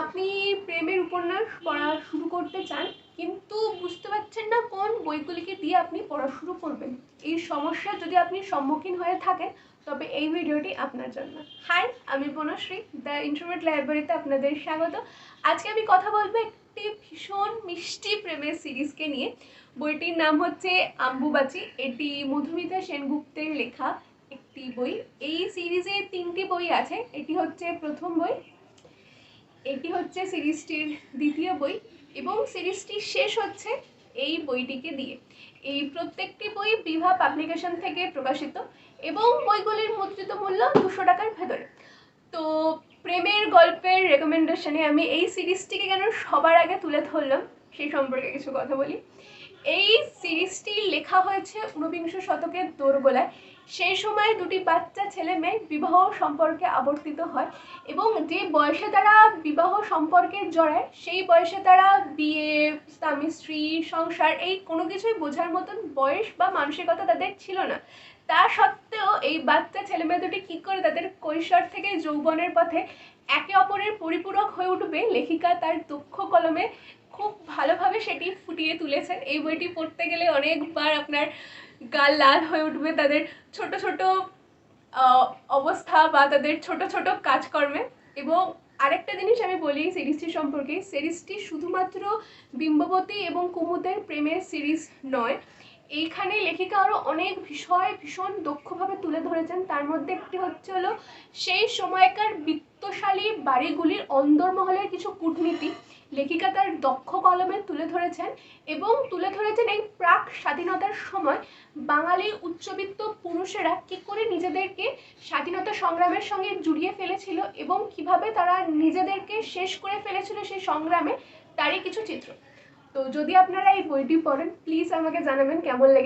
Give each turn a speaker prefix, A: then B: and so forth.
A: আপনি প্রেমের উপন্যাস পড়া শুরু করতে চান, কিন্তু বুঝতে পারছেন না কোন বইগুলিকে দিয়ে আপনি পড়া শুরু করবেন। এই সমস্যা যদি আপনি সম্মুখীন হয়ে থাকেন, তবে এই ভিডিওটি আপনার জন্য। হাই, আমি বনশ্রী, দ্য ইন্টারনেট লাইব্রেরিতে আপনাদের স্বাগত। আজকে আমি কথা বলব একটি ভীষণ মিষ্টি প্রেমের সিরিজকে নিয়ে। বইটির নাম হচ্ছে আম্বুবাচি। এটি মধুমিতা সেনগুপ্তের লেখা একটি বই। এই সিরিজে তিনটি বই আছে। এটি হচ্ছে প্রথম বই এটি হচ্ছে সিরিজটির দ্বিতীয় বই এবং সিরিজটি শেষ হচ্ছে এই বইটিকে দিয়ে। এই প্রত্যেকটি বই বিভা পাবলিকেশন থেকে প্রকাশিত এবং বইগুলির মুদ্রিত মূল্য দুশো টাকার ভেতরে। তো প্রেমের গল্পের রেকমেন্ডেশনে আমি এই সিরিজটিকে কেন সবার আগে তুলে ধরলাম সেই সম্পর্কে কিছু কথা বলি। এই সিরিজটি লেখা হয়েছে ঊনবিংশ শতকের দোরগোলায়। সেই সময় দুটি বাচ্চা, ছেলে মেয়ে বিবাহ সম্পর্কে আবর্তিত হয় এবং যে বয়সে তারা বিবাহ সম্পর্কে জড়ায়, সেই বয়সে তারা বিয়ে, স্বামী, স্ত্রী, সংসার এই কোনো কিছুই বোঝার মতন বয়স বা মানসিকতা তাদের ছিল না। তা সত্ত্বেও এই বাচ্চা, ছেলে মেয়ে দুটি কী করে তাদের কৈশোর থেকে যৌবনের পথে একে অপরের পরিপূরক হয়ে উঠবে, লেখিকা তার দক্ষ কলমে খুব ভালোভাবে সেটি ফুটিয়ে তুলেছেন। এই বইটি পড়তে গেলে অনেকবার আপনার গাল লাল হয়ে উঠবে তাদের ছোট ছোট অবস্থা বা তাদের ছোট ছোট কাজকর্মে। এবং আরেকটা জিনিস আমি বলি সিরিজটি সম্পর্কে, সিরিজটি শুধুমাত্র বিম্ববতী এবং কুমুদের প্রেমের সিরিজ নয়। এইখানে লেখিকা আরও অনেক বিষয় ভীষণ দক্ষভাবে তুলে ধরেছেন। তার মধ্যে একটি হচ্ছে হলো, সেই সময়কার বিত্তশালী বাড়িগুলির অন্দরমহলের কিছু কূটনীতি। লেখিকা তার দক্ষ কলমে তুলে ধরেছেন এবং তুলে ধরেছেন এই প্রাক স্বাধীনতার সময় বাঙালি উচ্চবিত্ত পুরুষেরা কি করে নিজেদেরকে স্বাধীনতা সংগ্রামের সঙ্গে জুড়িয়ে ফেলেছিল এবং কীভাবে তারা নিজেদেরকে শেষ করে ফেলেছিল সেই সংগ্রামে, তারই কিছু চিত্র। তো যদি আপনারা এই বইটি পড়েন প্লিজ আমাকে জানাবেন কেমন লেগে